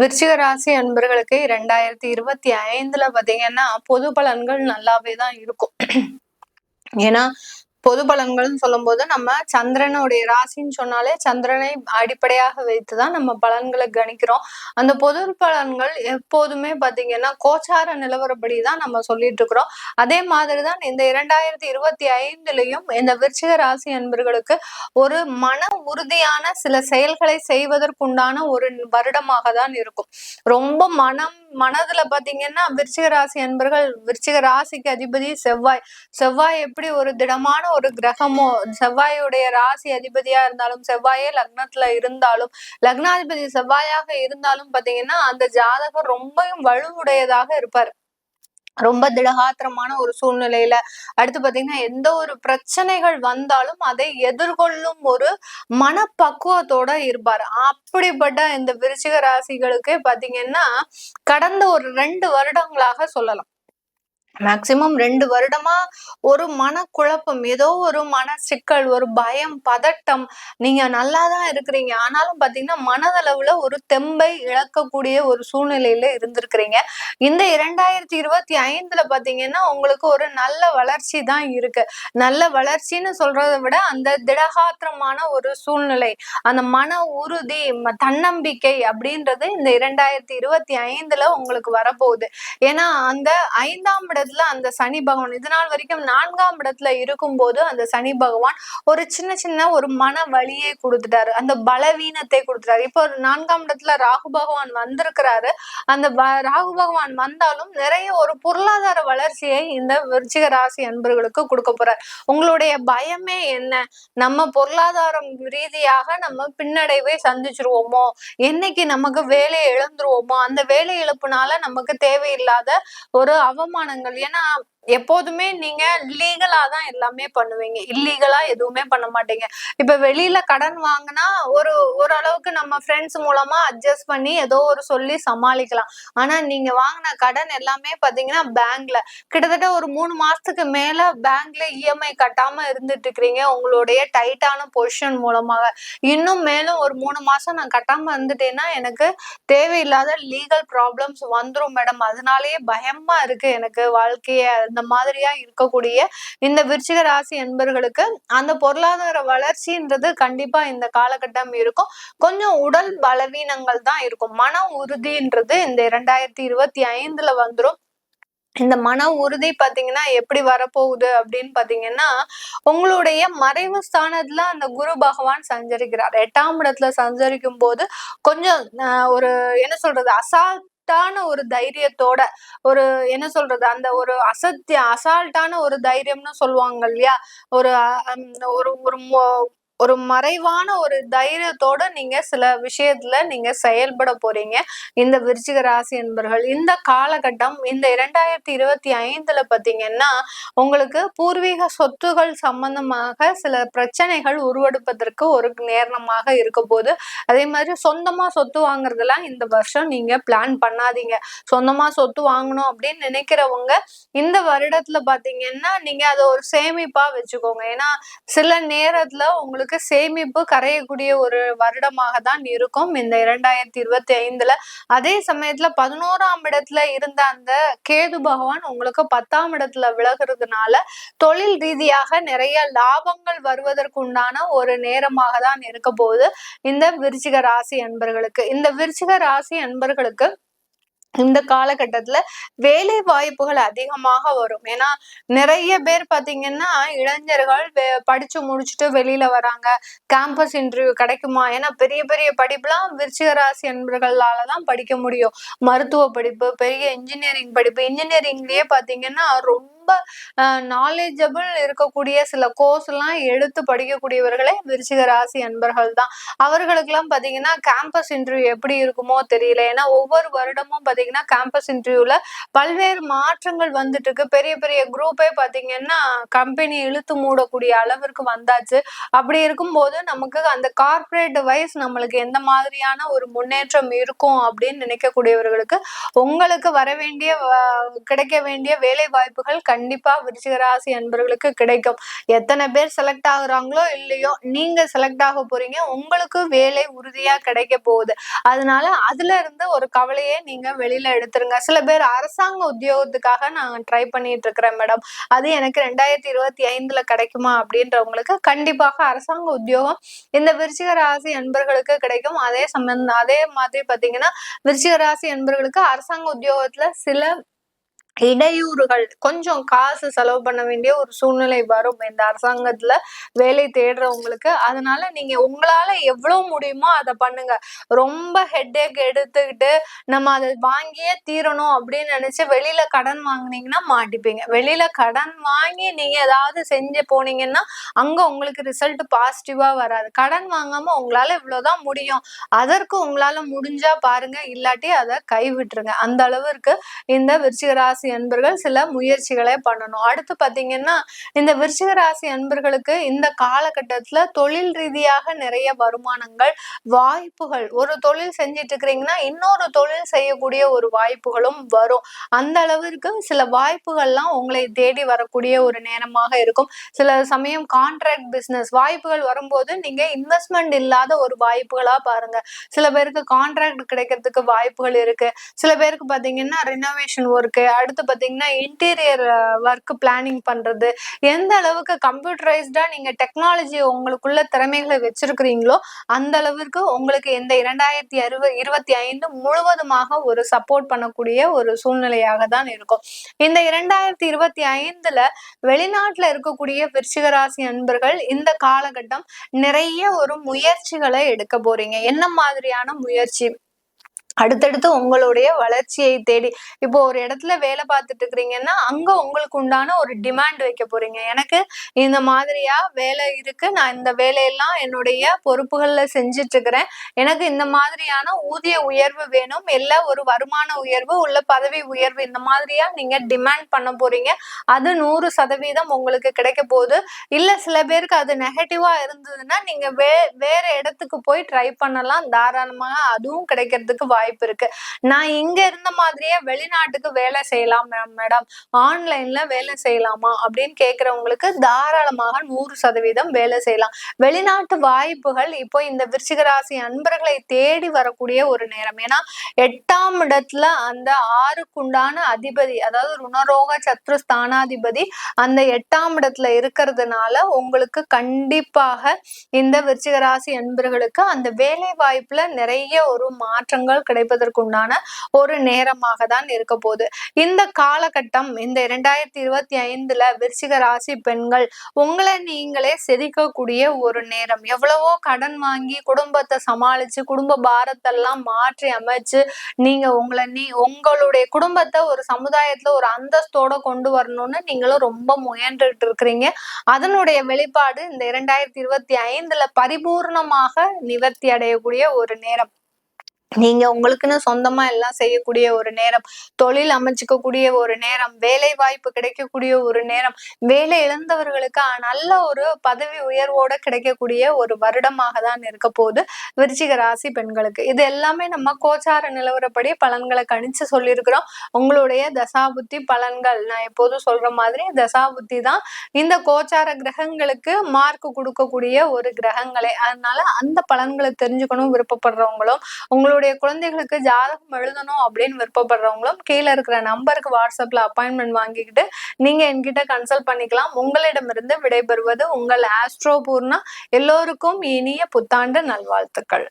விருச்சிக ராசி அன்பர்களுக்கு இரண்டாயிரத்தி இருபத்தி ஐந்துல பாத்தீங்கன்னா பொது பலன்கள் நல்லாவே தான் இருக்கும். ஏன்னா பொது பலன்கள்னு சொல்லும்போது நம்ம சந்திரனுடைய ராசின்னு சொன்னாலே சந்திரனை அடிப்படையாக வைத்துதான் நம்ம பலன்களை கணிக்கிறோம். அந்த பொது பலன்கள் எப்போதுமே பாத்தீங்கன்னா கோச்சார நிலவரப்படி தான் நம்ம சொல்லிட்டு இருக்கிறோம் அதே மாதிரிதான் இந்த இரண்டாயிரத்தி இருபத்தி ஐந்துலயும் இந்த விருச்சிக ராசி அன்பர்களுக்கு ஒரு மன உறுதியான சில செயல்களை செய்வதற்குண்டான ஒரு வருடமாக தான் இருக்கும். ரொம்ப மனம் மனதுல பாத்தீங்கன்னா விருச்சிக ராசி அன்பர்கள் விருச்சிக ராசிக்கு அதிபதி செவ்வாய். செவ்வாய் எப்படி ஒரு திடமான ஒரு கிரகமோ செவ்வாயுடைய ராசி அதிபதியா இருந்தாலும் செவ்வாயே லக்னத்துல இருந்தாலும் லக்னாதிபதி செவ்வாயாக இருந்தாலும் பாத்தீங்கன்னா அந்த ஜாதகம் ரொம்பவும் வலுவுடையதாக இருப்பார். ரொம்ப திடகாத்திரமான ஒரு சூழ்நிலையில அடுத்து பாத்தீங்கன்னா எந்த ஒரு பிரச்சனைகள் வந்தாலும் அதை எதிர்கொள்ளும் ஒரு மனப்பக்குவத்தோட இருப்பார். அப்படிப்பட்ட இந்த விருச்சிக ராசிகளுக்கு பாத்தீங்கன்னா கடந்த ஒரு ரெண்டு வருடங்களாக சொல்லலாம். மேக்சிமம் ரெண்டு வருடமா ஒரு மனக்குழப்பம் ஏதோ ஒரு மன சிக்கல் ஒரு பயம் பதட்டம். நீங்க நல்லா தான் இருக்கிறீங்க. ஆனாலும் பாத்தீங்கன்னா மனதளவுல ஒரு தெம்பை இழக்கக்கூடிய ஒரு சூழ்நிலையில இருந்திருக்கிறீங்க. இந்த இரண்டாயிரத்தி இருபத்தி ஐந்துல பாத்தீங்கன்னா உங்களுக்கு ஒரு நல்ல வளர்ச்சி தான் இருக்கு. நல்ல வளர்ச்சின்னு சொல்றதை விட அந்த திடகாத்திரமான ஒரு சூழ்நிலை அந்த மன உறுதி தன்னம்பிக்கை அப்படின்றது இந்த இரண்டாயிரத்தி இருபத்தி ஐந்துல உங்களுக்கு வரப்போகுது. ஏன்னா அந்த ஐந்தாம் இட இடத்துல அந்த சனி பகவான் இது நாள் வரைக்கும் நான்காம் இடத்துல இருக்கும்போது அந்த சனி பகவான் ஒரு சின்ன சின்ன ஒரு மன வழியை கொடுத்துட்டாரு. அந்த பலவீனத்தை கொடுத்துட்டாரு. இப்போ நான்காம் இடத்துல ராகு பகவான் வந்திருக்கிறாரு. அந்த ராகு பகவான் வந்தாலும் நிறைய ஒரு பொருளாதார வளர்ச்சியை இந்த விருச்சிக ராசி அன்பர்களுக்கு கொடுக்க போறார். உங்களுடைய பயமே என்ன? நம்ம பொருளாதாரம் ரீதியாக நம்ம பின்னடைவை சந்திச்சிருவோமோ? என்னைக்கு நமக்கு வேலையை இழந்துருவோமோ? அந்த வேலை இழப்புனால நமக்கு தேவையில்லாத ஒரு அவமானங்கள் ஏன்னா எப்போதுமே நீங்க லீகலா தான் எல்லாமே பண்ணுவீங்க. இல்லீகலா எதுவுமே பண்ண மாட்டீங்க. இப்ப வெளியில கடன் வாங்கினா ஒரு ஓரளவுக்கு நம்ம ஃப்ரெண்ட்ஸ் மூலமா அட்ஜஸ்ட் பண்ணி ஏதோ ஒரு சொல்லி சமாளிக்கலாம். ஆனா நீங்க வாங்கின கடன் எல்லாமே பாத்தீங்கன்னா பேங்க்ல கிட்டத்தட்ட ஒரு மூணு மாசத்துக்கு மேல பேங்க்ல இஎம்ஐ கட்டாம இருந்துட்டு இருக்கிறீங்க. உங்களுடைய டைட்டான பொசிஷன் மூலமாக. இன்னும் மேலும் ஒரு மூணு மாசம் நான் கட்டாம இருந்துட்டேன்னா எனக்கு தேவையில்லாத லீகல் ப்ராப்ளம்ஸ் வந்துடும் மேடம் அதனாலேயே பயமா இருக்கு எனக்கு வாழ்க்கைய. இந்த மாதிரியா இருக்கக்கூடிய இந்த விருச்சிக ராசி என்பர்களுக்கு அந்த பொருளாதார வளர்ச்சின்றது கண்டிப்பா இந்த காலகட்டம் இருக்கும். கொஞ்சம் உடல் பலவீனங்கள் தான் இருக்கும். மன உறுதின்றது இந்த இரண்டாயிரத்தி இருபத்தி ஐந்துல வந்துடும் இந்த மன உறுதி பாத்தீங்கன்னா எப்படி வரப்போகுது அப்படின்னு பாத்தீங்கன்னா உங்களுடைய மறைவு ஸ்தானத்துல அந்த குரு பகவான் சஞ்சரிக்கிறார். எட்டாம் இடத்துல சஞ்சரிக்கும் போது கொஞ்சம் ஒரு என்ன சொல்றது அசா அசால்ட்டான ஒரு தைரியத்தோட ஒரு என்ன சொல்றது அந்த ஒரு அசத்திய அசால்ட்டான ஒரு தைரியம்னு சொல்லுவாங்க இல்லையா? ஒரு ஒரு ஒரு ஒரு மறைவான ஒரு தைரியத்தோட நீங்க சில விஷயத்துல நீங்க செயல்பட போறீங்க. இந்த விருச்சிக ராசி என்பர்கள் இந்த காலகட்டம் இந்த இரண்டாயிரத்தி இருபத்தி ஐந்துல பாத்தீங்கன்னா உங்களுக்கு பூர்வீக சொத்துகள் சம்பந்தமாக சில பிரச்சனைகள் உருவெடுப்பதற்கு ஒரு நேரணமாக இருக்க போது அதே மாதிரி சொந்தமா சொத்து வாங்குறதெல்லாம் இந்த வருஷம் நீங்க பிளான் பண்ணாதீங்க. சொந்தமா சொத்து வாங்கணும் அப்படின்னு நினைக்கிறவங்க இந்த வருடத்துல பாத்தீங்கன்னா நீங்க அதை ஒரு சேமிப்பா வச்சுக்கோங்க. ஏன்னா சில நேரத்துல உங்களுக்கு உங்களுக்கு சேமிப்பு கரையக்கூடிய ஒரு வருடமாக தான் இருக்கும். இந்த இரண்டாயிரத்தி இருபத்தி ஐந்துல அதே சமயத்துல பதினோராம் இடத்துல இருந்த அந்த கேது பகவான் உங்களுக்கு பத்தாம் இடத்துல விலகிறதுனால தொழில் ரீதியாக நிறைய லாபங்கள் வருவதற்குண்டான ஒரு நேரமாக தான் இருக்க போகுது. இந்த விருச்சிக ராசி அன்பர்களுக்கு. இந்த விருச்சிக ராசி அன்பர்களுக்கு இந்த காலகட்டத்துல வேலை வாய்ப்புகள் அதிகமாக வரும். ஏன்னா நிறைய பேர் பாத்தீங்கன்னா இளைஞர்கள் படிச்சு முடிச்சுட்டு வெளியில வராங்க. கேம்பஸ் இன்டர்வியூ கிடைக்குமா? ஏன்னா பெரிய பெரிய படிப்புலாம் விருச்சிக ராசி என்பர்களாலதான் படிக்க முடியும். மருத்துவ படிப்பு பெரிய இன்ஜினியரிங் படிப்பு இன்ஜினியரிங்லயே பாத்தீங்கன்னா ரொம்ப ரொம்ப நாலேஜபிள் இருக்கக்கூடிய சில கோர்ஸ் எல்லாம் எடுத்து படிக்கக்கூடியவர்களே விருச்சிக ராசி அன்பர்கள் தான். அவர்களுக்கெல்லாம் பாத்தீங்கன்னா கேம்பஸ் இன்டர்வியூ எப்படி இருக்குமோ தெரியல. ஏன்னா ஒவ்வொரு வருடமும் பாத்தீங்கன்னா கேம்பஸ் இன்டர்வியூல பல்வேறு மாற்றங்கள் வந்துட்டு இருக்கு பெரிய பெரிய குரூப்பே பாத்தீங்கன்னா கம்பெனி இழுத்து மூடக்கூடிய அளவிற்கு வந்தாச்சு. அப்படி இருக்கும்போது நமக்கு அந்த கார்பரேட் வைஸ் நம்மளுக்கு எந்த மாதிரியான ஒரு முன்னேற்றம் இருக்கும் அப்படின்னு நினைக்கக்கூடியவர்களுக்கு உங்களுக்கு வர வேண்டிய கிடைக்க வேண்டிய வேலை வாய்ப்புகள் கண்டிப்பா விருச்சிகராசி அன்பர்களுக்கு கிடைக்கும். எத்தனை பேர் செலக்ட் ஆகுறாங்களோ இல்லையோ நீங்க செலக்ட் ஆக போறீங்க. உங்களுக்கு வேலை உறுதியா கிடைக்க போகுது. அதனால அதுல இருந்து ஒரு கவலையை நீங்க வெளியில எடுத்துருங்க. சில பேர் அரசாங்க உத்தியோகத்துக்காக நான் ட்ரை பண்ணிட்டு இருக்கிறேன் மேடம் அது எனக்கு ரெண்டாயிரத்தி இருபத்தி ஐந்துல கிடைக்குமா அப்படின்றவங்களுக்கு கண்டிப்பாக அரசாங்க உத்தியோகம் இந்த விருச்சிக ராசி அன்பர்களுக்கு கிடைக்கும். அதே சம்பந்தம் அதே மாதிரி பாத்தீங்கன்னா விருச்சிக ராசி அன்பர்களுக்கு அரசாங்க உத்தியோகத்துல சில இடையூறுகள் கொஞ்சம் காசு செலவு பண்ண வேண்டிய ஒரு சூழ்நிலை வரும் இந்த அரசாங்கத்துல வேலை தேடுறவங்களுக்கு. அதனால நீங்க உங்களால எவ்வளவு முடியுமோ அதை பண்ணுங்க. ரொம்ப ஹெட்டேக் எடுத்துக்கிட்டு நம்ம அதை வாங்கியே தீரணும் அப்படின்னு நினைச்சு வெளியில கடன் வாங்கினீங்கன்னா மாட்டிப்பீங்க. வெளியில கடன் வாங்கி நீங்க ஏதாவது செஞ்சு போனீங்கன்னா அங்க உங்களுக்கு ரிசல்ட் பாசிட்டிவா வராது. கடன் வாங்காம உங்களால இவ்வளவுதான் முடியும். அதற்கு உங்களால முடிஞ்சா பாருங்க இல்லாட்டி அதை கைவிட்டுருங்க. அந்த அளவிற்கு இந்த விருச்சிகராசி ராசி அன்பர்கள் சில முயற்சிகளை பண்ணணும். அடுத்து பாத்தீங்கன்னா இந்த விருச்சிக ராசி அன்பர்களுக்கு இந்த காலகட்டத்துல தொழில் ரீதியாக நிறைய வருமானங்கள் வாய்ப்புகள் ஒரு தொழில் செஞ்சிட்டு இருக்கிறீங்கன்னா இன்னொரு தொழில் செய்யக்கூடிய ஒரு வாய்ப்புகளும் வரும். அந்த அளவிற்கு சில வாய்ப்புகள்லாம் உங்களை தேடி வரக்கூடிய ஒரு நேரமாக இருக்கும். சில சமயம் கான்ட்ராக்ட் பிசினஸ் வாய்ப்புகள் வரும்போது நீங்க இன்வெஸ்ட்மெண்ட் இல்லாத ஒரு வாய்ப்புகளா பாருங்க. சில பேருக்கு கான்ட்ராக்ட் கிடைக்கிறதுக்கு வாய்ப்புகள் இருக்கு. சில பேருக்கு பாத்தீங்கன்னா ரினோவேஷன் ஒர்க்கு அடுத்து பார்த்தீங்கன்னா பாத்தீங்கன்னா இன்டீரியர் ஒர்க் பிளானிங் பண்றது. எந்த அளவுக்கு கம்ப்யூட்டரைஸ்டாக நீங்க டெக்னாலஜி உங்களுக்குள்ள திறமைகளை வச்சிருக்கிறீங்களோ அந்த அளவுக்கு உங்களுக்கு இந்த இரண்டாயிரத்தி அறுபது இருபத்தி ஐந்து முழுவதுமாக ஒரு சப்போர்ட் பண்ணக்கூடிய ஒரு சூழ்நிலையாக தான் இருக்கும். இந்த இரண்டாயிரத்தி இருபத்தி ஐந்துல வெளிநாட்டுல இருக்கக்கூடிய விருச்சிகராசி அன்பர்கள் இந்த காலகட்டம் நிறைய ஒரு முயற்சிகளை எடுக்க போறீங்க. என்ன மாதிரியான முயற்சி? அடுத்தடுத்து உங்களுடைய வளர்ச்சியை தேடி இப்போ ஒரு இடத்துல வேலை பார்த்துட்டு இருக்கிறீங்கன்னா அங்க உங்களுக்கு உண்டான ஒரு டிமாண்ட் வைக்க போறீங்க. எனக்கு இந்த மாதிரியா வேலை இருக்கு நான் இந்த வேலையெல்லாம் என்னுடைய பொறுப்புகள்ல செஞ்சுட்டு இருக்கிறேன் எனக்கு இந்த மாதிரியான ஊதிய உயர்வு வேணும் இல்ல ஒரு வருமான உயர்வு உள்ள பதவி உயர்வு இந்த மாதிரியா நீங்க டிமாண்ட் பண்ண போறீங்க. அது நூறு சதவீதம் உங்களுக்கு கிடைக்க போகுது. இல்ல சில பேருக்கு அது நெகட்டிவா இருந்ததுன்னா நீங்க வே வேற இடத்துக்கு போய் ட்ரை பண்ணலாம். தாராளமாக அதுவும் கிடைக்கிறதுக்கு வாய்ப்பு வாய்ப்பு இருக்கு. நான் இங்க இருந்த மாதிரியே வெளிநாட்டுக்கு வேலை செய்யலாம் மேடம் ஆன்லைன்ல வேலை செய்யலாமா? அப்படின்னு கேட்கறவங்களுக்கு தாராளமாக நூறு சதவீதம் வேலை செய்யலாம். வெளிநாட்டு வாய்ப்புகள் இப்போ இந்த விருச்சிகராசி அன்பர்களை தேடி வரக்கூடிய ஒரு நேரம். ஏன்னா எட்டாம் இடத்துல அந்த ஆறுக்குண்டான அதிபதி அதாவது ருணரோக சத்ரு ஸ்தானாதிபதி அந்த எட்டாம் இடத்துல இருக்கிறதுனால உங்களுக்கு கண்டிப்பாக இந்த விருச்சிகராசி அன்பர்களுக்கு அந்த வேலை வாய்ப்புல நிறைய ஒரு மாற்றங்கள் கிடைப்பதற்குண்டான ஒரு நேரமாக தான் இருக்க போகுது. இந்த காலகட்டம் இந்த இரண்டாயிரத்தி இருபத்தி ஐந்துல விருச்சிக ராசி பெண்கள் உங்களை நீங்களே செதுக்கக்கூடிய ஒரு நேரம். எவ்வளவோ கடன் வாங்கி குடும்பத்தை சமாளிச்சு குடும்ப பாரத்தெல்லாம் மாற்றி அமைச்சு நீங்க உங்களை நீ உங்களுடைய குடும்பத்தை ஒரு சமுதாயத்துல ஒரு அந்தஸ்தோட கொண்டு வரணும்னு நீங்களும் ரொம்ப முயன்றுட்டு இருக்கிறீங்க. அதனுடைய வெளிப்பாடு இந்த இரண்டாயிரத்தி இருபத்தி ஐந்துல பரிபூர்ணமாக நிவர்த்தி அடையக்கூடிய ஒரு நேரம். நீங்க உங்களுக்குன்னு சொந்தமா எல்லாம் செய்யக்கூடிய ஒரு நேரம் தொழில் அமைச்சுக்கக்கூடிய ஒரு நேரம் வேலை வாய்ப்பு கிடைக்கக்கூடிய ஒரு நேரம் வேலை இழந்தவர்களுக்கு நல்ல ஒரு பதவி உயர்வோட கிடைக்கக்கூடிய ஒரு வருடமாக தான் இருக்க போகுது விருச்சிக ராசி பெண்களுக்கு. இது எல்லாமே நம்ம கோச்சார நிலவரப்படி பலன்களை கணிச்சு சொல்லியிருக்கிறோம். உங்களுடைய தசாபுத்தி பலன்கள் நான் எப்போதும் சொல்ற மாதிரி தசாபுத்தி தான் இந்த கோச்சார கிரகங்களுக்கு மார்க் கொடுக்கக்கூடிய ஒரு கிரகங்களே. அதனால அந்த பலன்களை தெரிஞ்சுக்கணும் விருப்பப்படுறவங்களும் உங்களுடைய உங்களுடைய குழந்தைகளுக்கு ஜாதகம் எழுதணும் அப்படின்னு விருப்பப்படுறவங்களும் கீழே இருக்கிற நம்பருக்கு வாட்ஸ்அப்ல அப்பாயின்மெண்ட் வாங்கிக்கிட்டு நீங்க என்கிட்ட கன்சல்ட் பண்ணிக்கலாம். உங்களிடமிருந்து விடைபெறுவது உங்கள் ஆஸ்ட்ரோ பூர்ணா. எல்லோருக்கும் இனிய புத்தாண்டு நல்வாழ்த்துக்கள்.